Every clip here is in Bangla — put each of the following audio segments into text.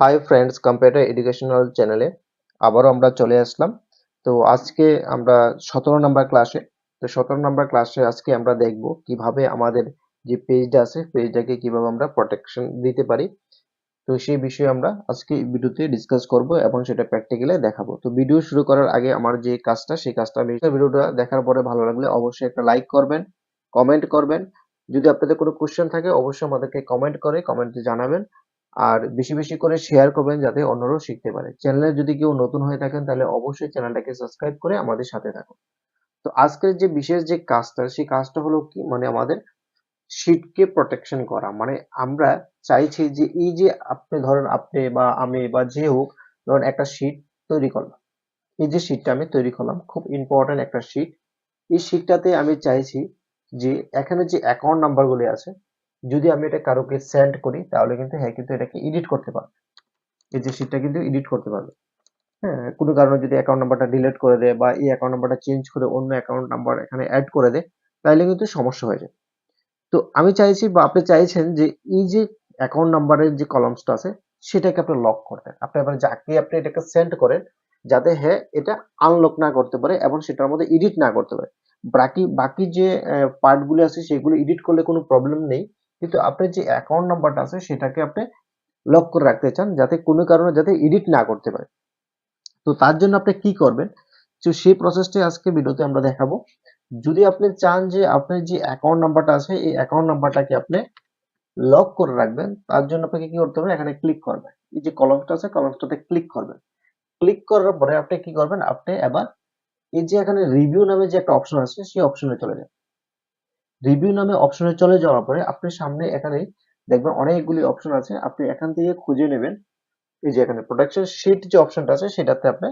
হাই ফ্রেন্ডস কম্পিউটার এডুকেশনাল চ্যানেলে আবারও আমরা চলে আসলাম। তো আজকে আমরা সতেরো নাম্বার ক্লাসে তো সতেরো নাম্বার ক্লাসে আজকে আমরা দেখব কীভাবে আমাদের যে পেজটা আছে পেজটাকে কীভাবে আমরা প্রোটেকশন দিতে পারি। তো সেই বিষয়ে আমরা আজকে ভিডিওতে ডিসকাস করব এবং সেটা প্র্যাকটিক্যালি দেখাবো। তো ভিডিও শুরু করার আগে আমার যে কাজটা, সেই কাজটা আমি ভিডিওটা দেখার পরে ভালো লাগলে অবশ্যই একটা লাইক করবেন কমেন্ট করবেন। যদি আপনাদের কোনো কোশ্চেন থাকে, অবশ্যই আমাদেরকে কমেন্ট করে কমেন্টে জানাবেন। আর বেশি বেশি করে শেয়ার করবেন যাতে অন্যরাও শিখতে পারে। চ্যানেলে যদি কেউ নতুন হয়ে থাকেন, তাহলে অবশ্যই চ্যানেলটাকে সাবস্ক্রাইব করে আমাদের সাথে থাকুন। তো আজকের যে বিশেষ যে কাজটা, সেই কাজটা হলো কি? মানে আমাদের শীটকে প্রোটেকশন করা। মানে আমরা চাইছি যে এই যে আপনি ধরেন, আপনি বা আমি বা যে হোক, ধরেন একটা শীট তৈরি করলাম। এই যে শীটটা আমি তৈরি করলাম, খুব ইম্পর্টেন্ট একটা শীট এই শীটটাতে আমি চাইছি যে এখানে যে অ্যাকাউন্ট নাম্বারগুলি আছে যদি আমি এটা কারোকে সেন্ড করি, তাহলে কিন্তু হ্যাঁ কিন্তু এটাকে এডিট করতে পারবে। এই যে শীটটা কিন্তু এডিট করতে পারবে। হ্যাঁ কোনো কারণে যদি অ্যাকাউন্ট নাম্বারটা ডিলিট করে দেয় বা এই অ্যাকাউন্ট নাম্বারটা চেঞ্জ করে অন্য অ্যাকাউন্ট নাম্বার এখানে অ্যাড করে দেয়, তাহলে কিন্তু সমস্যা হয়ে যায় তো আমি চাইছি বা আপনি চাইছেন যে এই যে অ্যাকাউন্ট নাম্বারের যে কলামসটা আছে, সেটাকে আপনি লক করতেন আপনি এবার যাকে আপনি এটাকে সেন্ড করেন, যাতে হ্যাঁ এটা আনলক না করতে পারে এবং সেটার মধ্যে এডিট না করতে পারে। বাকি বাকি যে পার্টগুলো আছে, সেগুলো এডিট করলে কোনো প্রবলেম নেই। কিন্তু আপনি যে অ্যাকাউন্ট নাম্বারটা আছে সেটাকে আপনি লক করে রাখতে চান যাতে কোনো কারণে যাতে এডিট না করতে পারে। তো তার জন্য আপনি কি করবেন? তো সেই প্রসেসটাই আজকে ভিডিওতে আমরা দেখাবো। যদি আপনি চান যে আপনার যে অ্যাকাউন্ট নাম্বারটা আছে, এই অ্যাকাউন্ট নাম্বারটাকে আপনি লক করে রাখবেন, তার জন্য আপনাকে কি করতে হবে? এখানে ক্লিক করবেন। এই যে কলমটা আছে কলমটাতে ক্লিক করবেন। ক্লিক করার পরে আপনি কি করবেন? আপনি এবার এই যে এখানে রিভিউ নামে যে একটা অপশন আছে, সেই অপশনে চলে যান। রিভিউ নামে অপশনে চলে যাওয়ার পরে আপনি সামনে এখানে দেখবেন অনেকগুলি অপশন আছে। আপনি এখান থেকে খুঁজে নেবেন। এই যে এখানে প্রোডাকশন শিট যে অপশনটা আছে, সেটাতে আপনি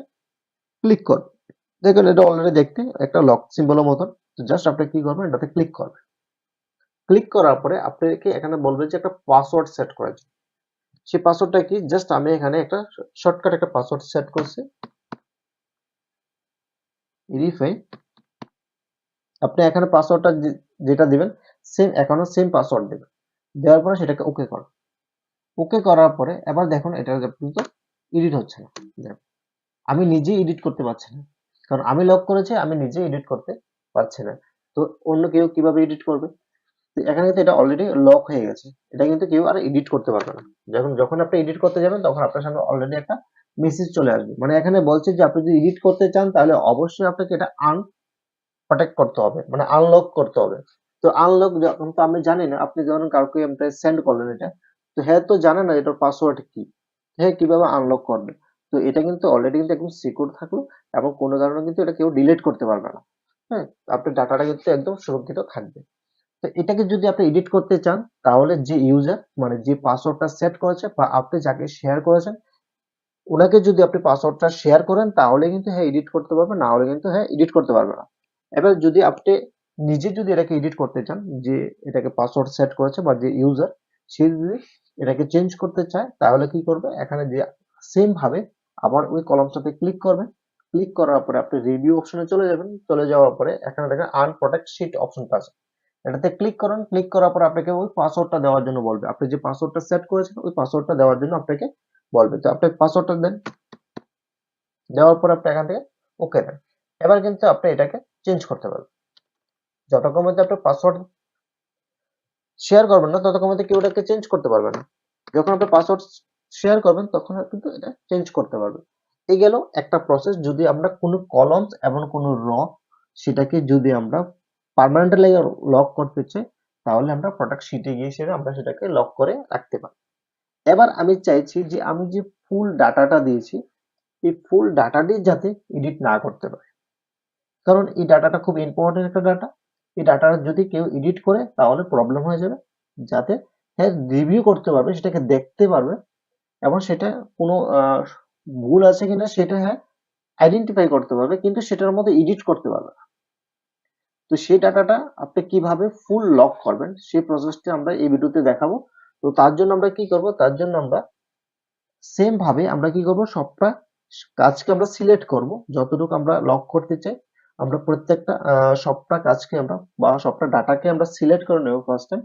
ক্লিক করবেন। দেখুন, এটা অলরেডি দেখতে একটা লক সিম্বলের মতন। জাস্ট আপনি কি করবেন, এটাতে ক্লিক করবেন। ক্লিক করার পরে আপনাকে এখানে বলবে যে একটা পাসওয়ার্ড সেট করার জন্য। সেই পাসওয়ার্ডটা কি? জাস্ট আমি এখানে একটা শর্টকাট একটা পাসওয়ার্ড সেট করছি। ভেরিফাই আপনি এখানে পাসওয়ার্ডটা যেটা দিবেন সেম এখনও সেম পাসওয়ার্ড দিবেন। দেওয়ার পরে সেটাকে ওকে করো। ওকে করার পরে এবার দেখুন, এটা কিন্তু এডিট হচ্ছে না। আমি নিজে এডিট করতে পারছি না। কারণ আমি লক করেছি, আমি নিজে এডিট করতে পারছি না। তো অন্য কেউ কীভাবে এডিট করবে? এখানে কিন্তু এটা অলরেডি লক হয়ে গেছে। এটা কিন্তু কেউ আর এডিট করতে পারবে না। যখন যখন আপনি এডিট করতে যাবেন, তখন আপনার সামনে অলরেডি একটা মেসেজ চলে আসবে। মানে এখানে বলছে যে, আপনি যদি এডিট করতে চান, তাহলে অবশ্যই আপনাকে এটা আন প্রোটেক্ট করতে হবে মানে আনলক করতে হবে। তো আনলক যখন তো আমি জানি না, আপনি যখন কাউকে আপনি সেন্ড করলেন এটা, তো হ্যাঁ তো জানে না এটার পাসওয়ার্ড কি। হ্যাঁ কীভাবে আনলক করবে? তো এটা কিন্তু অলরেডি কিন্তু একদম সিকিউর থাকল এবং কোনো কারণে কিন্তু এটা কেউ ডিলিট করতে পারবে না। হ্যাঁ আপনার ডাটাটা কিন্তু একদম সুরক্ষিত থাকবে। তো এটাকে যদি আপনি এডিট করতে চান, তাহলে যে ইউজার মানে যে পাসওয়ার্ডটা সেট করেছে বা আপনি যাকে শেয়ার করেছেন, ওনাকে যদি আপনি পাসওয়ার্ডটা শেয়ার করেন, তাহলে কিন্তু হ্যাঁ এডিট করতে পারবে, না হলে কিন্তু হ্যাঁ এডিট করতে পারবে না। এবার যদি আপনি নিজে যদি এটাকে এডিট করতে চান, যে এটাকে পাসওয়ার্ড সেট করেছে বা যে ইউজার সে যদি এটাকে চেঞ্জ করতে চায়, তাহলে কি করবে? এখানে যে সেম ভাবে আবার ওই কলমটাতে ক্লিক করবেন ক্লিক করার পরে আপনি রিভিউ অপশনে চলে যাবেন। চলে যাওয়ার পরে এখানে দেখেন আনপ্রোটেক্ট শিট অপশনটা আছে। এটাতে ক্লিক করুন। ক্লিক করার পর আপনাকে ওই পাসওয়ার্ডটা দেওয়ার জন্য বলবে। আপনি যে পাসওয়ার্ডটা সেট করেছেন, ওই পাসওয়ার্ডটা দেওয়ার জন্য আপনাকে বলবে। তো আপনি পাসওয়ার্ডটা দেন। দেওয়ার পর আপনি এখান থেকে ওকে দেন এবার কিন্তু আপনি এটাকে চেঞ্জ করতে পারবেন যতক্ষণ মধ্যে আপনি পাসওয়ার্ড শেয়ার করবেন না, ততক্ষণ মধ্যে কেউ এটাকে চেঞ্জ করতে পারবে না। যখন আপনি পাসওয়ার্ড শেয়ার করবেন, তখন কিন্তু এটা চেঞ্জ করতে পারবে। এই গেল একটা প্রসেস যদি আমরা কোনো কলমস এবং কোনো র সেটাকে যদি আমরা পার্মানেন্টলি লক করতে চাই, তাহলে আমরা প্রোডাক্ট শিটে গিয়ে সেটা আমরা সেটাকে লক করে রাখতে পারি। এবার আমি চাইছি যে আমি যে ফুল ডাটাটা দিয়েছি, এই ফুল ডাটাটি যাতে এডিট না করতে পারে। কারণ এই ডাটাটা খুব ইম্পর্টেন্ট একটা ডাটা। এই ডাটাটা যদি কেউ এডিট করে, তাহলে প্রবলেম হয়ে যাবে। যাতে হ্যাঁ রিভিউ করতে পারবে, সেটাকে দেখতে পারবে। এবং সেটা কোনো ভুল আছে কিনা, সেটা হ্যাঁ আইডেন্টিফাই করতে পারবে, কিন্তু সেটার মধ্যে এডিট করতে পারবে তো সেই ডাটাটা আপনি কীভাবে ফুল লক করবেন, সেই প্রসেসটা আমরা এই ভিডিওতে দেখাবো। তো তার জন্য আমরা কি করব? তার জন্য আমরা সেম ভাবে আমরা কি করব? সবটা কাজকে আমরা সিলেক্ট করব, যতটুকু আমরা লক করতে চাই। আমরা প্রত্যেকটা সবটা কাজকে আমরা বা সবটা ডাটাকে আমরা সিলেক্ট করে নেব ফার্স্ট টাইম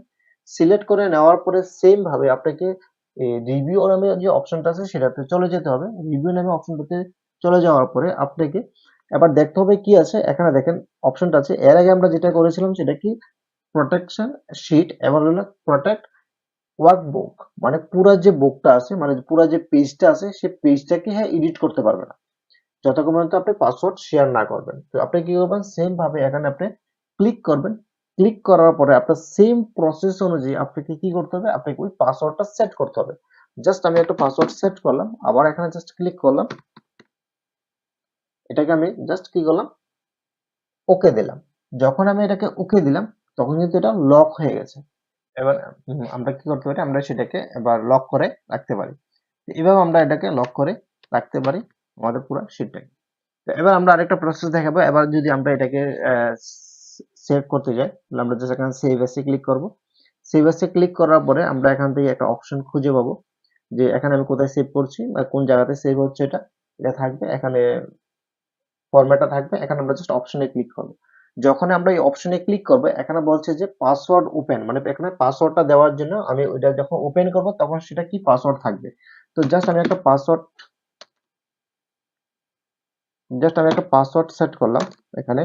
সিলেক্ট করে নেওয়ার পরে সেম ভাবে আপনাকে রিভিউ নামে যে অপশনটা আছে সেটাতে চলে যেতে হবে। রিভিউ নামে অপশনটাতে চলে যাওয়ার পরে আপনাকে এবার দেখতে হবে কি আছে। এখানে দেখেন অপশনটা আছে। এর আগে আমরা যেটা করেছিলাম সেটা কি? প্রোটেকশন শিট এবার হলো প্রোটেক্ট ওয়ার্কবুক মানে পুরো যে বুকটা আছে মানে পুরো যে পেজটা আছে সেই পেজটাকে হ্যাঁ এডিট করতে পারবে না। যতক্ষণ পর্যন্ত আপনি পাসওয়ার্ড শেয়ার না করবেন। তো আপনি কি করবেন? সেম ভাবে এখানে আপনি ক্লিক করবেন। ক্লিক করার পরে আপনার সেম প্রসেস অনুযায়ী আপনাকে কি করতে হবে? আপনাকে ওই পাসওয়ার্ডটা সেট করতে হবে। জাস্ট আমি একটা পাসওয়ার্ড সেট করলাম, আবার এখানে জাস্ট ক্লিক করলাম। এটাকে আমি জাস্ট কি করলাম? ওকে দিলাম। যখন আমি এটাকে ওকে দিলাম, তখন কিন্তু এটা লক হয়ে গেছে। এবার আমরা কি করতে পারি? আমরা সেটাকে এবার লক করে রাখতে পারি। এভাবে আমরা এটাকে লক করে রাখতে পারি। আমাদের পুরো শিটটাকে তো এবার আমরা আরেকটা প্রসেস দেখাবো। এবার যদি আমরা এটাকে সেভ করতে যাই, তাহলে আমরা জাস্ট এখানে সেভ এসে ক্লিক করব। সেভ এসে ক্লিক করার পরে আমরা এখান থেকে একটা অপশন খুঁজে পাবো যে এখানে আমি কোথায় সেভ করছি বা কোন জায়গাতে সেভ হচ্ছে এটা। এটা থাকবে এখানে ফরম্যাটটা থাকবে। এখানে আমরা জাস্ট অপশনে ক্লিক করব। যখন আমরা এই অপশনে ক্লিক করব, এখানে বলছে যে পাসওয়ার্ড ওপেন মানে এখানে পাসওয়ার্ডটা দেওয়ার জন্য আমি ওইটা যখন ওপেন করব, তখন সেটা কি পাসওয়ার্ড থাকবে? তো জাস্ট আমি একটা পাসওয়ার্ড জাস্ট আমি একটা পাসওয়ার্ড সেট করলাম, এখানে।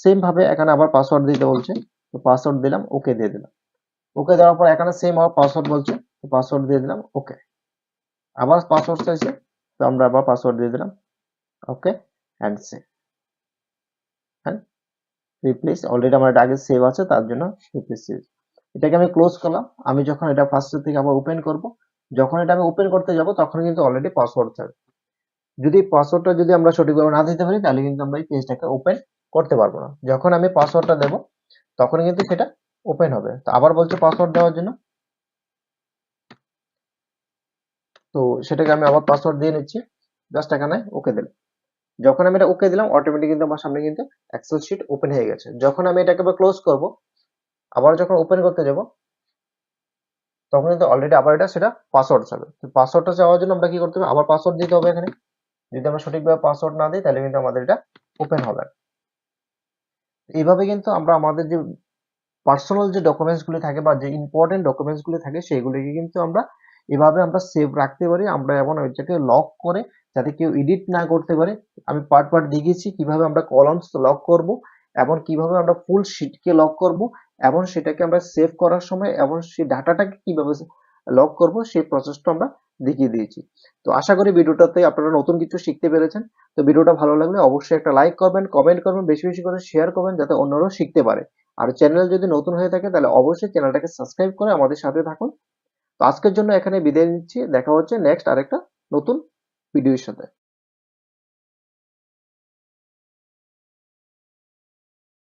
সেম ভাবে এখানে আবার পাসওয়ার্ড দিতে বলছে, তো পাসওয়ার্ড দিলাম ওকে দিয়ে দিলাম। ওকে দেওয়ার পর এখানে সেম আবার পাসওয়ার্ড বলছে, তো পাসওয়ার্ড দিয়ে দিলাম ওকে আবার পাসওয়ার্ড চাইছে, তো আমরা আবার পাসওয়ার্ড দিয়ে দিলাম ওকে অ্যান্ড সেভ হ্যাঁ? রিপ্লেস অলরেডি আমার এটা আগে সেভ আছে, তার জন্য রিপ্লেস সেভ এটাকে আমি ক্লোজ করলাম, আমি যখন এটা ফার্স্ট থেকে আবার ওপেন করব, যখন এটা আমি ওপেন করতে যাব, তখন কিন্তু অলরেডি পাসওয়ার্ড থাকবে। যদি পাসওয়ার্ডটা যদি আমরা সঠিকভাবে না দিতে পারি, তাহলে কিন্তু আমরা এই পেজটাকে ওপেন করতে পারব না। যখন আমি পাসওয়ার্ডটা দেব, তখন কিন্তু সেটা ওপেন হবে। তো আবার বলছে পাসওয়ার্ড দেওয়ার জন্য। তো সেটাকে আমি আবার পাসওয়ার্ড দিয়ে নিচ্ছি। জাস্ট এখানে ওকে দিলাম। যখন আমি এটা ওকে দিলাম অটোমেটিক কিন্তু আমার সামনে কিন্তু এক্সেল শিট ওপেন হয়ে গেছে। যখন আমি এটাকে ক্লোজ করব, আবার যখন ওপেন করতে যাব, তখন কিন্তু অলরেডি আবার এটা সেটা পাসওয়ার্ড চাবে। তো পাসওয়ার্ডটা চাওয়ার জন্য আমরা কি করতে হবে? আবার পাসওয়ার্ড দিতে হবে এখানে। যদি আমরা সঠিকভাবে পাসওয়ার্ড না দিই, তাহলে কিন্তু আমাদের এটা ওপেন হবে না। এইভাবে কিন্তু আমরা আমাদের যে পার্সোনাল যে ডকুমেন্টস গুলি থাকে বা যে ইম্পর্টেন্ট ডকুমেন্টস গুলি থাকে, সেগুলিকে কিন্তু আমরা এভাবে আমরা সেভ রাখতে পারি আমরা এমন ওইটাকে লক করে যাতে কেউ এডিট না করতে পারে আমি পার্ট পার্ট দেখিয়েছি কীভাবে আমরা কলামস লক করব এবং কীভাবে আমরা ফুল শিটকে লক করব এবং সেটাকে আমরা সেভ করার সময় এবং সেই ডাটাটাকে কীভাবে লক করব, সেই প্রসেসটা আমরা দেখিয়ে দিয়েছি। তো আশা করি ভিডিওটাতে আপনারা নতুন কিছু শিখতে পেরেছেন। তো ভিডিওটা ভালো লাগলে অবশ্যই একটা লাইক করবেন কমেন্ট করবেন, বেশি বেশি করে শেয়ার করবেন যাতে অন্যরাও শিখতে পারে। আর চ্যানেল যদি নতুন হয়ে থাকে তাহলে অবশ্যই চ্যানেলটাকে সাবস্ক্রাইব করে আমাদের সাথে থাকুন। তো আজকের জন্য এখানে বিদায় নিচ্ছি। দেখা হচ্ছে নেক্সট আরেকটা নতুন ভিডিওর সাথে।